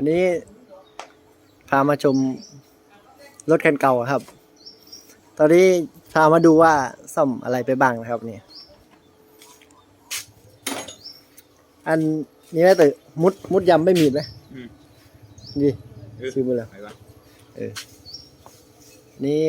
วันนี้พามาชมรถคันเก่าครับ ตอนนี้พามาดูว่าซ่อมอะไรไปบ้างนะครับเนี่ยอันนี้แม่ตื่มุดมุดยำไม่มีดไหมอืมนี่เออซื้อมาเลยไปวะนี่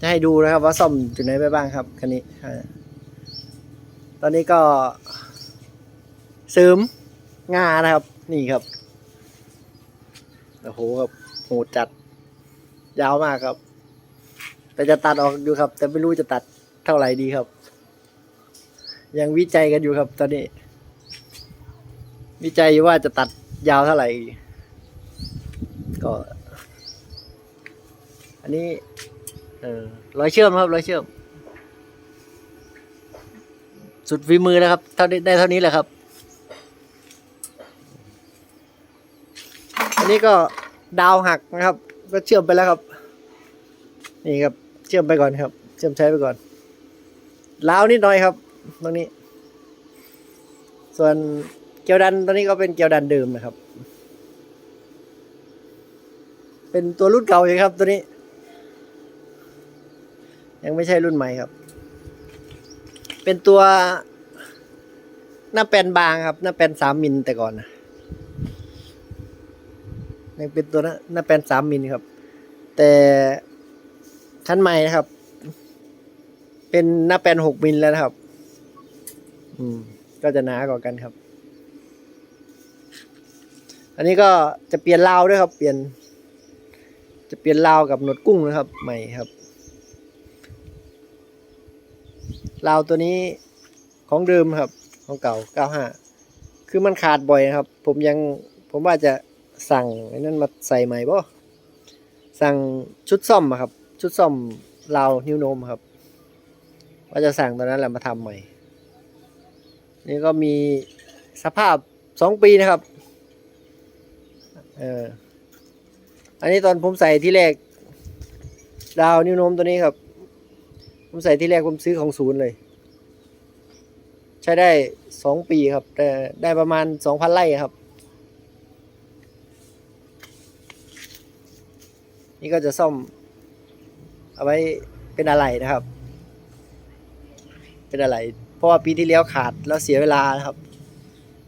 จะให้ดูนะครับ ว่าซ่อมจุดไหนไปบ้างครับคันนี้อ่าตอนนี้ก็เสริม งานะครับ นี่ครับโอ้โหครับโหดจัด ยาวมากครับ แต่จะตัดออกอยู่ครับ แต่ไม่รู้จะตัดเท่าไหร่ดีครับ ยังวิจัยกันอยู่ครับ ตอนนี้ วิจัยอยู่ว่าจะตัดยาวเท่าไหร่ ก็ อันนี้ เออร้อยเชื่อมครับร้อยเชื่อม สุดฝีมือนะครับเท่าได้เท่านี้แหละครับ นี้ก็ดาวหักนะครับ ก็เชื่อมไปแล้วครับ นี่ครับ เชื่อมไปก่อนครับ เชื่อมใช้ไปก่อนล้าวนิดหน่อยครับ ตรงนี้ ส่วนเกลียวดันตอนนี้ก็เป็นเกลียวดันเดิมนะครับ เป็นตัวรุ่นเก่าอยู่ครับ ตัวนี้ ยังไม่ใช่รุ่นใหม่ครับ เป็นตัวหน้าแปนบางครับ หน้าแปนสามมิลแต่ก่อนนะ ยังเป็นตัวหน้าหน้าแปลนสามมิลครับ แต่คันใหม่นะครับ เป็นหน้าแปลนหกมิลแล้วนะครับ อืม ก็จะหนากว่ากันครับ อันนี้ก็จะเปลี่ยนราวด้วยครับ เปลี่ยน จะเปลี่ยนราวกับหนวดกุ้งนะครับ ใหม่ครับราวตัวนี้ของเดิมครับ ของเก่า 95 คือมันขาดบ่อยครับ ผมยังผมว่าจะ สั่งไอ้นั่นมาใส่ใหม่บ่สั่งชุดซ่อมอะครับ ชุดซ่อมราวนิ้วโนมครับ ว่าจะสั่งตอนนั้นแหละมาทำใหม่ นี่ก็มีสภาพสองปีนะครับ เออ อันนี้ตอนผมใส่ที่แรก ดาวนิ้วโนมตัวนี้ครับ ผมใส่ที่แรกผมซื้อของศูนย์เลย ใช้ได้สองปีครับ แต่ได้ประมาณสองพันไร่ครับ นี่ก็จะซ่อม เอาไว้เป็นอะไรนะครับ เป็นอะไร เพราะว่าปีที่แล้วขาดแล้วเสียเวลานะครับ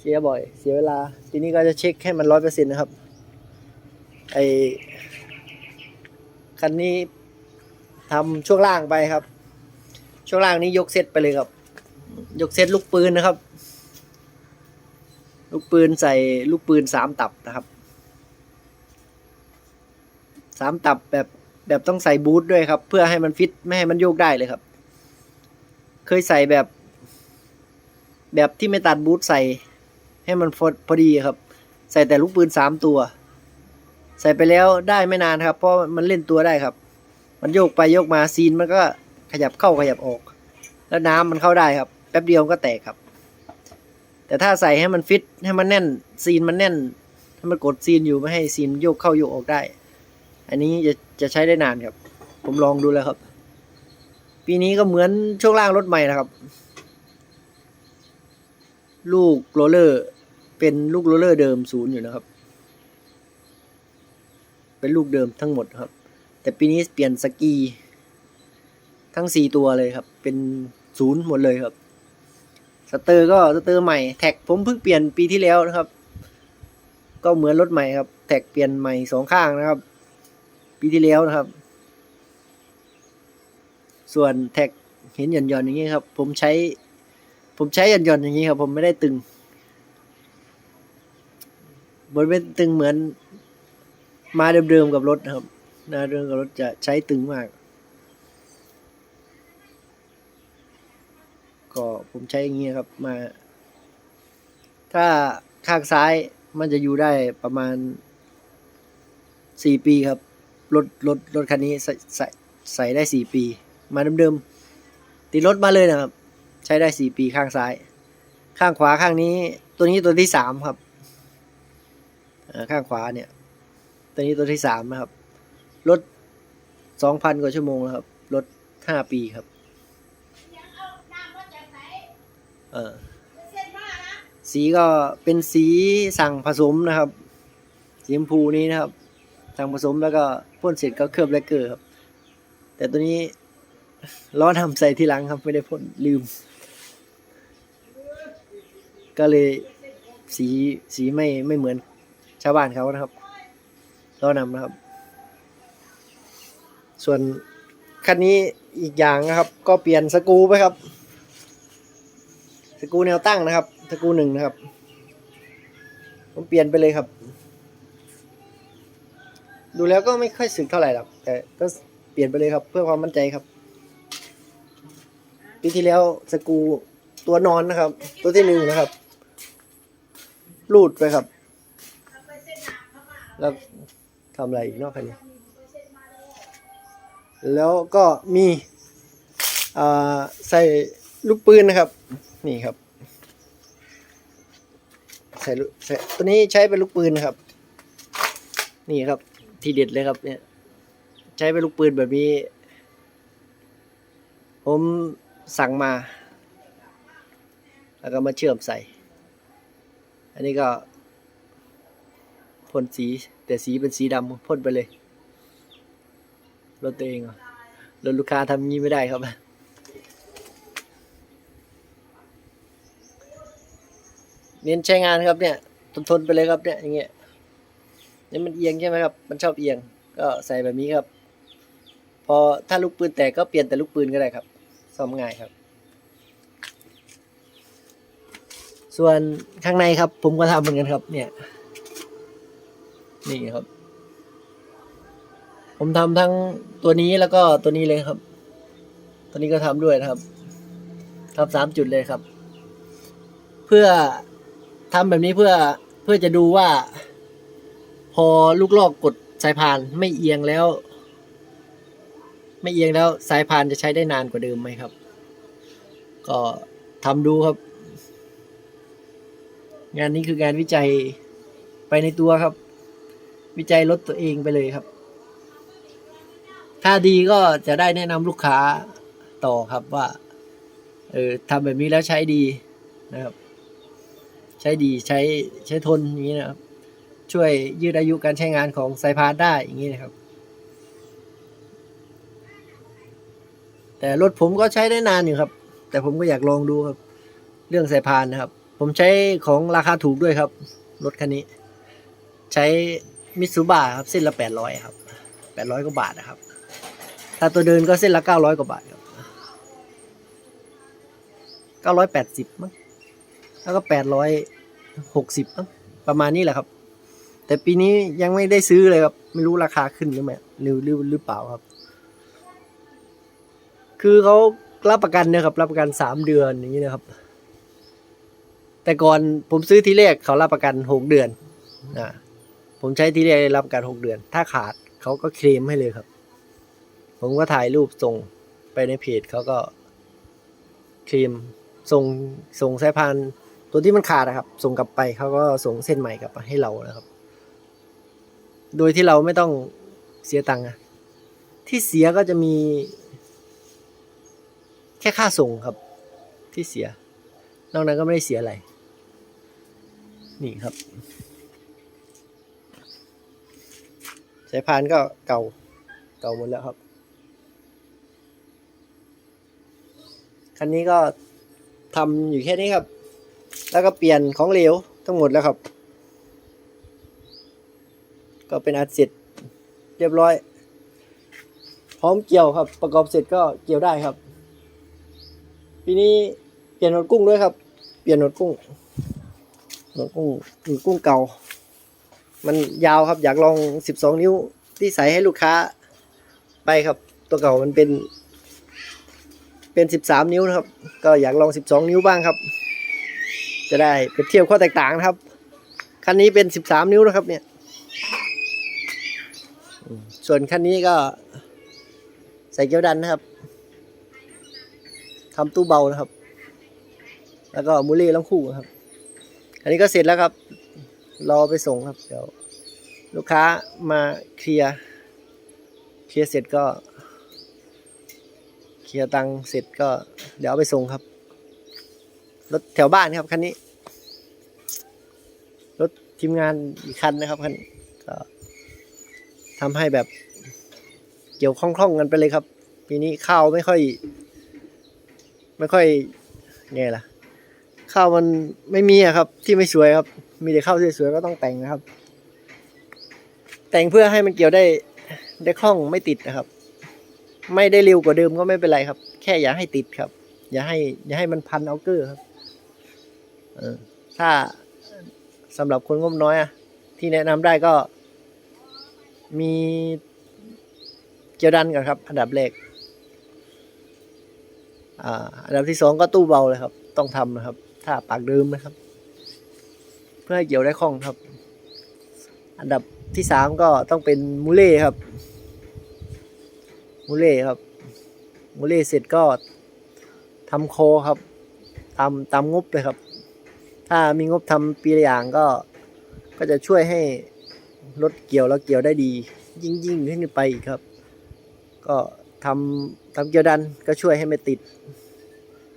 เสียบ่อย เสียเวลา ทีนี้ก็จะเช็คให้มันร้อยเปอร์เซ็นต์นะครับ ไอคันนี้ทำช่วงล่างไปครับ ช่วงล่างนี้ยกเซตไปเลยครับ ยกเซตลูกปืนนะครับ ลูกปืนใส่ลูกปืนสามตับนะครับ สามตับแบบแบบต้องใส่บูทด้วยครับ เพื่อให้มันฟิตไม่ให้มันโยกได้เลยครับ เคยใส่แบบ แบบที่ไม่ตัดบูทใส่ ให้มันพอพอดีครับ ใส่แต่ลูกปืนสามตัว ใส่ไปแล้วได้ไม่นานครับ เพราะมันเล่นตัวได้ครับ มันโยกไปโยกมาซีนมันก็ขยับเข้าขยับออก แล้วน้ำมันเข้าได้ครับ แป๊บเดียวก็แตกครับ แต่ถ้าใส่ให้มันฟิตให้มันแน่นซีนมันแน่นให้มันกดซีนอยู่ไม่ให้ซีนโยกเข้าโยกออกได้ อันนี้จะจะใช้ได้นานครับ ผมลองดูแล้วครับ ปีนี้ก็เหมือนช่วงล่างรถใหม่นะครับ ลูกโรลเลอร์เป็นลูกโรลเลอร์เดิมศูนย์อยู่นะครับ เป็นลูกเดิมทั้งหมดครับ แต่ปีนี้เปลี่ยนสกีทั้งสี่ตัวเลยครับ เป็นศูนย์หมดเลยครับ สเตอร์ก็สเตอร์ใหม่แท็กผมเพิ่งเปลี่ยนปีที่แล้วนะครับ ก็เหมือนรถใหม่ครับ แท็กเปลี่ยนใหม่สองข้างนะครับ ปีที่แล้วนะครับ ส่วนแท็กเห็นหย่อนๆอย่างนี้ครับ ผมใช้ ผมใช้หย่อนๆอย่างนี้ครับ ผมไม่ได้ตึงบนเป็นตึงเหมือน มาเดิมๆกับรถนะครับมาเดิมกับรถจะใช้ตึงมาก ก็ผมใช้อย่างนี้ครับมา ถ้าข้างซ้ายมันจะอยู่ได้ประมาณสี่ปีครับ รถรถรถคันนี้ใส่ใส่ใส่ได้สี่ปี มาเดิมๆติดรถมาเลยนะครับ ใช้ได้สี่ปีข้างซ้าย ข้างขวาข้างนี้ ตัวนี้ตัวที่สามครับข้างขวาเนี่ย ตัวนี้ตัวที่สามนะครับรถสองพันกว่าชั่วโมงแล้วครับรถห้าปีครับ เออสีก็เป็นสีสั่งผสมนะครับ สีชมพูนี้นะครับ สั่งผสมแล้วก็ พ่นเสร็จก็เคลือบแลกเกอร์ครับ แต่ตัวนี้ล้อทำใส่ทีหลังครับไม่ได้พ่นลืม ก็เลยสีสีไม่ไม่เหมือนชาวบ้านเขานะครับล้อนำนะครับ ส่วนคันนี้อีกอย่างนะครับ ก็เปลี่ยนสกูไปครับ สกูแนวตั้งนะครับ สกูหนึ่งนะครับผมเปลี่ยนไปเลยครับ ดูแล้วก็ไม่ค่อยสึกเท่าไหร่หรอกแต่ก็เปลี่ยนไปเลยครับ เพื่อความมั่นใจครับปีที่แล้วสกูตัวนอนนะครับ ตัวที่หนึ่งนะครับรูดไปครับ แล้วทำอะไรอีกนอกคันนี้ แล้วก็มีใส่ลูกปืนนะครับ นี่ครับ ใส่ใส่ตัวนี้ใช้เป็นลูกปืนนะครับ นี่ครับ ทีเด็ดเลยครับ เนี่ย ใช้เป็นลูกปืนแบบนี้ ผมสั่งมา แล้วก็มาเชื่อมใส่ อันนี้ก็พ่นสี แต่สีเป็นสีดำพ่นไปเลยรถตัวเองรถลูกค้าทำงี้ไม่ได้ครับเน้นใช้งานครับเนี่ย ทนทนๆไปเลยครับเนี่ยอย่างเงี้ย นี่มันเอียงใช่ไหมครับ มันชอบเอียง ก็ใส่แบบนี้ครับ พอถ้าลูกปืนแตกก็เปลี่ยนแต่ลูกปืนก็ได้ครับซ่อมง่ายครับ ส่วนข้างในครับ ผมก็ทำเหมือนกันครับ เนี่ย นี่ครับ ผมทำทั้งตัวนี้แล้วก็ตัวนี้เลยครับ ตัวนี้ก็ทำด้วยนะครับทำสามจุดเลยครับ เพื่อทำแบบนี้เพื่อเพื่อจะดูว่า พอลูกลอกกดสายพานไม่เอียงแล้ว ไม่เอียงแล้วสายพานจะใช้ได้นานกว่าเดิมไหมครับ ก็ทำดูครับ งานนี้คืองานวิจัยไปในตัวครับ วิจัยรถตัวเองไปเลยครับ ถ้าดีก็จะได้แนะนำลูกค้าต่อครับว่า เออทำแบบนี้แล้วใช้ดีนะครับ ใช้ดีใช้ใช้ทนอย่างนี้นะครับ ช่วยยืดอายุการใช้งานของสายพานได้อย่างนี้นะครับ แต่รถผมก็ใช้ได้นานอยู่ครับ แต่ผมก็อยากลองดูครับ เรื่องสายพานนะครับ ผมใช้ของราคาถูกด้วยครับ รถคันนี้ ใช้มิตซูบะครับเส้นละแปดร้อยครับแปดร้อยกว่าบาทนะครับ ถ้าตัวเดินก็เส้นละเก้าร้อยกว่าบาทครับเก้าร้อยแปดสิบมั้งแล้วก็แปดร้อยหกสิบมั้งประมาณนี้แหละครับ แต่ปีนี้ยังไม่ได้ซื้อเลยครับ ไม่รู้ราคาขึ้นหรือไม่หรือหรือหรือเปล่าครับ คือเขารับประกันนะครับ รับประกันสามเดือนอย่างนี้นะครับ แต่ก่อนผมซื้อทีแรกเขารับประกันหกเดือนนะผมใช้ทีแรกรับประกันหกเดือน ถ้าขาดเขาก็เคลมให้เลยครับ ผมก็ถ่ายรูปส่งไปในเพจเขาก็เคลมส่งส่งสายพานตัวที่มันขาดนะครับ ส่งกลับไปเขาก็ส่งเส้นใหม่กลับมาให้เรานะครับ โดยที่เราไม่ต้องเสียตังค์ที่เสียก็จะมี แค่ค่าส่งครับ ที่เสีย นอกนั้นก็ไม่ได้เสียอะไร นี่ครับ สายพานก็เก่า เก่าหมดแล้วครับ คันนี้ก็ทำอยู่แค่นี้ครับ แล้วก็เปลี่ยนของเหลวทั้งหมดแล้วครับ ก็เป็นอัดเสร็จเรียบร้อย พร้อมเกี่ยวครับ ประกอบเสร็จก็เกี่ยวได้ครับ ปีนี้เปลี่ยนหนวดกุ้งด้วยครับ เปลี่ยนหนวดกุ้งหนวดกุ้งหนวดกุ้งเก่า มันยาวครับอยากลองสิบสองนิ้วที่ใส่ให้ลูกค้าไปครับ ตัวเก่ามันเป็น เป็นสิบสามนิ้วนะครับ ก็อยากลองสิบสองนิ้วบ้างครับ จะได้เปรียบเทียบข้อแตกต่างนะครับคันนี้เป็นสิบสามนิ้วนะครับเนี่ย ส่วนคันนี้ก็ ใส่เกียวดันนะครับทำตู้เบานะครับ แล้วก็มูลเล่ล้องคู่ครับ อันนี้ก็เสร็จแล้วครับ รอไปส่งครับ เดี๋ยว ลูกค้ามาเคลียร์ เคลียร์เสร็จก็ เคลียร์ตังค์เสร็จก็ เดี๋ยวเอาไปส่งครับ รถแถวบ้านครับคันนี้ รถทีมงานอีกคันนะครับคันก็ ทำให้แบบเกี่ยวคล่องๆกันไปเลยครับ ปีนี้ข้าวไม่ค่อย ไม่ค่อยไงล่ะ ข้าวมันไม่มีอะครับ ที่ไม่สวยครับ มีแต่ข้าวสวยๆก็ต้องแต่งนะครับ แต่งเพื่อให้มันเกี่ยวได้ได้คล่องไม่ติดนะครับ ไม่ได้เร็วกว่าเดิมก็ไม่เป็นไรครับ แค่อย่าให้ติดครับ อย่าให้ อย่าให้มันพันเอาเกอร์ครับถ้าสำหรับคนงบน้อยอะที่แนะนำได้ก็ มีเกียวดันก่อนครับ อันดับแรกอันดับที่สองก็ตู้เบาเลยครับ ต้องทำนะครับ ถ้าปากเดิมนะครับ เพื่อให้เกี่ยวได้คล่องครับ อันดับที่สามก็ต้องเป็นมูเล่ครับ มูเล่ครับ มูเล่เสร็จก็ทำโคครับตามตามงบเลยครับ ถ้ามีงบทำปีละอย่างก็ก็จะช่วยให้ รถเกี่ยวแล้วเกี่ยวได้ดี ยิ่งยิ่งขึ้นไปครับ ก็ทำทำเกี่ยวดันก็ช่วยให้ไม่ติด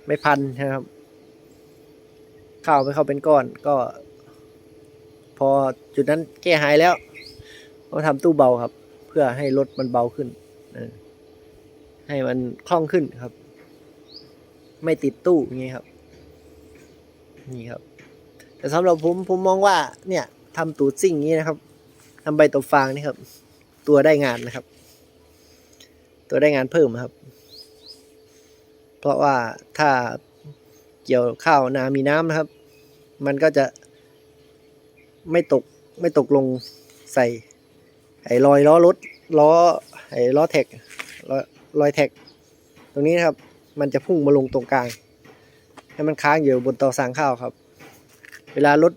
ไม่พันนะครับ ข้าวไม่เข้าเป็นก้อนก็ พอจุดนั้นแก้หายแล้วก็ทำตู้เบาครับ เพื่อให้รถมันเบาขึ้นให้มันคล่องขึ้นครับ ไม่ติดตู้อย่างนี้ครับ นี่ครับ แต่สำหรับผมผมมองว่าเนี่ยทำตูดซิ่งนี้นะครับ ทำใบตบฟางนี่ครับ ตัวได้งานนะครับ ตัวได้งานเพิ่มครับ เพราะว่าถ้าเกี่ยวข้าวนามีน้ำนะครับ มันก็จะไม่ตกไม่ตกลงใส่ไอ้รอยล้อรถล้อไอ้ล้อแท็กรอยแท็ก ตรงนี้นะครับ มันจะพุ่งมาลงตรงกลาง ให้มันค้างอยู่บนตาสางข้าวครับ เวลารถ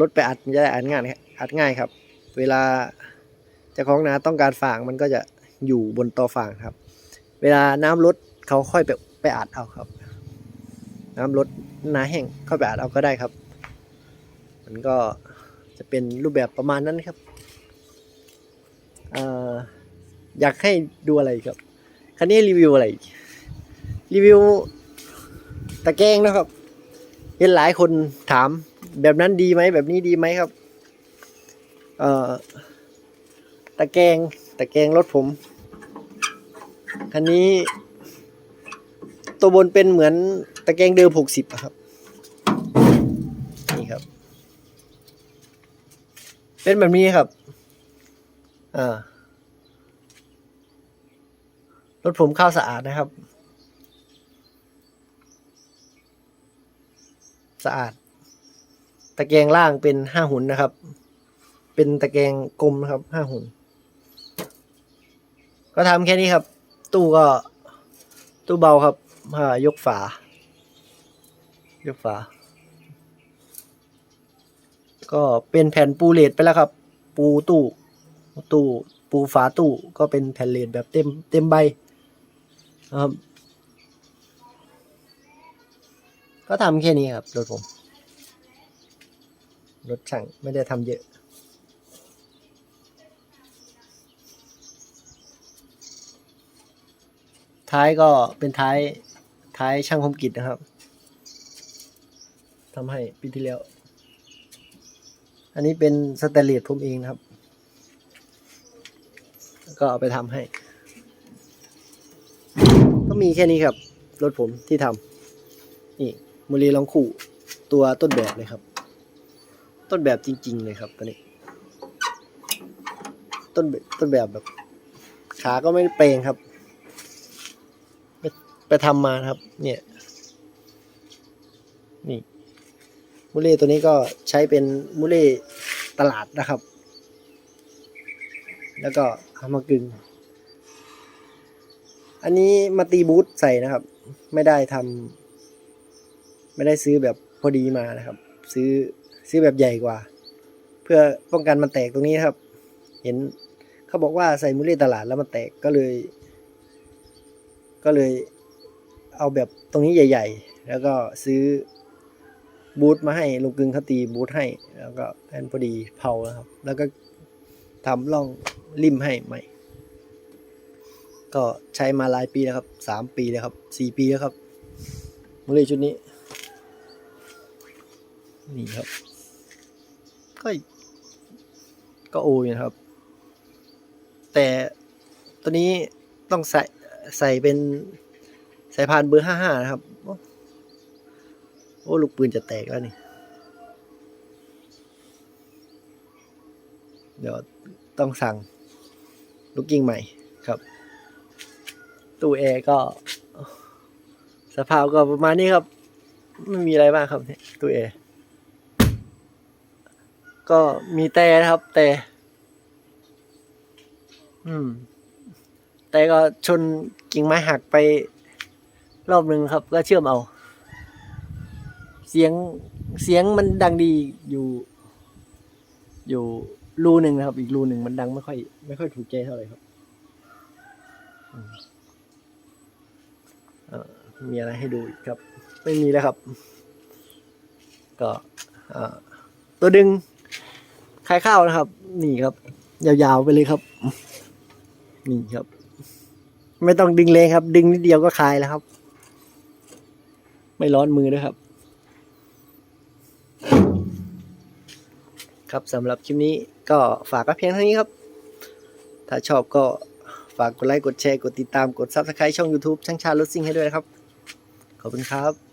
รถไปอัดมันจะได้อัดงายครับ อัดง่ายครับ เวลาเจ้าของนาต้องการฝางมันก็จะอยู่บนตอฝางครับ เวลาน้ำลดเขาค่อยไปไปอัดเอาครับ น้ำลดนาแห้งเข้าไปอัดเอาก็ได้ครับ มันก็จะเป็นรูปแบบประมาณนั้นครับอ่ออยากให้ดูอะไรครับคันนี้รีวิวอะไร รีวิวตะแกรงนะครับ เห็นหลายคนถามแบบนั้นดีไหมแบบนี้ดีไหมครับ เอ่อตะแกรงตะแกรงรถผม คันนี้ ตัวบนเป็นเหมือนตะแกรงเดิมหกสิบครับ นี่ครับ เป็นแบบนี้ครับ อ่ารถผมข้าวสะอาดนะครับ สะอาด ตะแกรงล่างเป็นห้าหุ่นนะครับ เป็นตะแกรงกลมนะครับห้าหุ่น ก็ทำแค่นี้ครับ ตู้ก็ ตู้เบาครับอ่ายกฝา ยกฝา ก็เป็นแผ่นปูเลดไปแล้วครับ ปูตู้ ตู้ ปูฝาตู้ก็เป็นแผ่นเลดแบบเต็มเต็มใบนะครับก็ทำแค่นี้ครับรถผมรถช่างไม่ได้ทำเยอะ ท้ายก็เป็นท้ายท้ายช่างคมกิจนะครับทำให้ปีที่แล้ว อันนี้เป็นสแตนเลสผมเองนะครับ ก็เอาไปทำให้ ก็มีแค่นี้ครับ รถผมที่ทำนี่มูลีลองคู่ตัวต้นแบบเลยครับ ต้นแบบจริง ๆ เลยครับตัวนี้ ต้นต้นแบบแบบขาก็ไม่เปลงครับ ไปทำมาครับ เนี่ย นี่มูเล่ตัวนี้ก็ใช้เป็นมูเล่ตลาดนะครับ แล้วก็เอามากึง อันนี้มาตีบูทใส่นะครับ ไม่ได้ทำไม่ได้ซื้อแบบพอดีมานะครับ ซื้อซื้อแบบใหญ่กว่า เพื่อป้องกันมันแตกตรงนี้ครับ เห็นเขาบอกว่าใส่มูเล่ตลาดแล้วมันแตกก็เลย ก็เลย เอาแบบตรงนี้ใหญ่ ๆ แล้วก็ซื้อบูทมาให้ลุงกึงเขาตีบูทให้ แล้วก็แอนพอดีเผานะครับ แล้วก็ทำร่องริมให้ใหม่ ก็ใช้มาหลายปีแล้วครับสามปีแล้วครับสี่ปีแล้วครับมูเล่ชุดนี้ นี่ครับ ก็ก็โออยู่นะครับ แต่ตัวนี้ต้องใส่ใส่เป็น สายพานเบอร์ห้าห้านะครับ โอ้ ลูกปืนจะแตกแล้วนี่ เดี๋ยวต้องสั่ง ลูกยิงใหม่ครับ ตู้แอร์ก็ สภาพก็ประมาณนี้ครับ ไม่มีอะไรมากครับเนี่ยตู้แอร์ก็มีแต่นะครับ แต่ อืม แต่ก็ชนกิ่งไม้หักไป รอบหนึ่งครับ ก็เชื่อมเอา เสียงเสียงมันดังดีอยู่ อยู่รูหนึ่งนะครับ อีกรูหนึ่งมันดังไม่ค่อยไม่ค่อยถูกใจเท่าไหร่ครับมีอะไรให้ดูอีกครับ ไม่มีแล้วครับ ก็ตัวดึงคลายข้าวนะครับ นี่ครับ ยาวๆไปเลยครับ นี่ครับ ไม่ต้องดึงแรงครับ ดึงนิดเดียวก็คลายแล้วครับ ไม่ร้อนมือด้วยครับ ครับสำหรับคลิปนี้ก็ฝากไว้เพียงเท่านี้ครับ ถ้าชอบก็ฝากกดไลค์ กดแชร์ กดติดตาม กด Subscribe ช่อง YouTube ช่างชาลดซิ่งให้ด้วยนะครับ ขอบคุณครับ